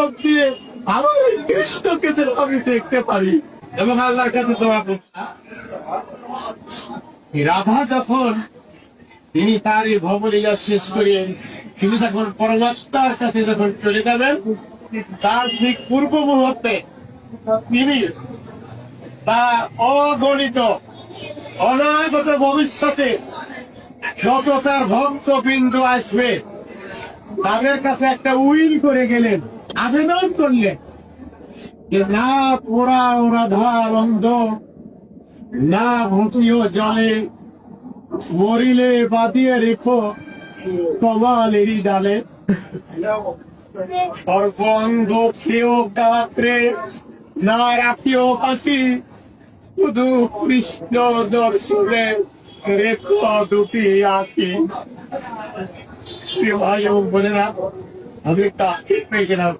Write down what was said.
চোখ দিয়ে আমার ওই কৃষ্ণকে আমি দেখতে পারি এবং আল্লাহর কাছে দোয়া করছি। রাধা যখন তিনি তার এই ভবলীলা শেষ করে তিনি যখন পরমাত্মার কাছে যখন চলে যাবেন, তার ঠিক পূর্ব মুহূর্তে তিনি তা অগণিত অনাগত ভবিষ্যতে যত তার ভক্ত বিন্দু আসবে, তাদের কাছে একটা উইল করে গেলেন। আবেদন করলেন যে না পোড়া ও রাধা বন্ধ, না ভূতীয় জলে মরিলে বাদিয়ে রেখো কমালেরই ডালে। খেয়েও না রাখিও হাসি শুধু কৃষ্ণ দর্শনে রেখো দুটি আঁকি ভাই বোনেরা, আমি পেয়েছিলাম